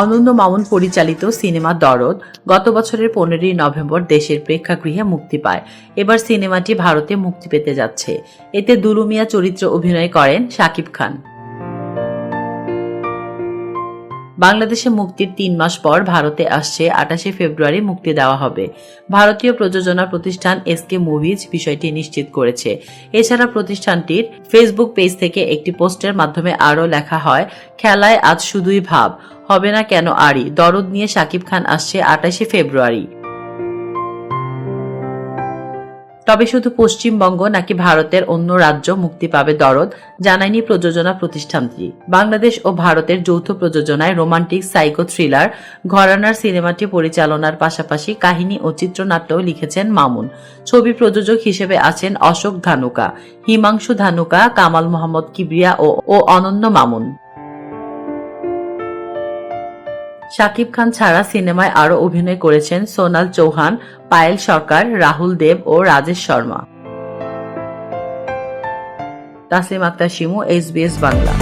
অনন্য মামুন পরিচালিত সিনেমা দরদ গত বছরের পনেরোই নভেম্বর দেশের প্রেক্ষাগৃহে মুক্তি পায়। এবার সিনেমাটি ভারতে মুক্তি পেতে যাচ্ছে। এতে দুলুমিয়া চরিত্রে অভিনয় করেন শাকিব খান। বাংলাদেশে মুক্তির তিন মাস পর ভারতে আসছে আটাশে ফেব্রুয়ারি মুক্তি দেওয়া হবে। ভারতীয় প্রযোজনা প্রতিষ্ঠান এসকে মুভিজ বিষয়টি নিশ্চিত করেছে। এছাড়া প্রতিষ্ঠানটির ফেসবুক পেজ থেকে একটি পোস্টের মাধ্যমে আরও লেখা হয়, খেলায় আজ শুধুই ভাব। হবে না কেন আরি দরদ নিয়ে শাকিব খান আসছে আটাশে ফেব্রুয়ারি। তবে শুধু পশ্চিমবঙ্গ নাকি ভারতের অন্য রাজ্য মুক্তি পাবে দরদ, জানায়নি প্রযোজনা প্রতিষ্ঠানটি। বাংলাদেশ ও ভারতের যৌথ প্রযোজনায় রোমান্টিক সাইকো থ্রিলার, ঘরানার সিনেমাটি পরিচালনার পাশাপাশি কাহিনী ও চিত্রনাট্যও লিখেছেন মামুন। ছবি প্রযোজক হিসেবে আছেন অশোক ধানুকা, হিমাংশু ধানুকা, কামাল মোহাম্মদ কিবরিয়া ও ও অনন্য মামুন। শাকিব খান ছাড়া সিনেমায় আরও অভিনয় করেছেন সোনাল চৌহান, পায়েল সরকার, রাহুল দেব ও রাজেশ শর্মা। তাসলিম আক্তার শিমু এসবিএস বাংলা।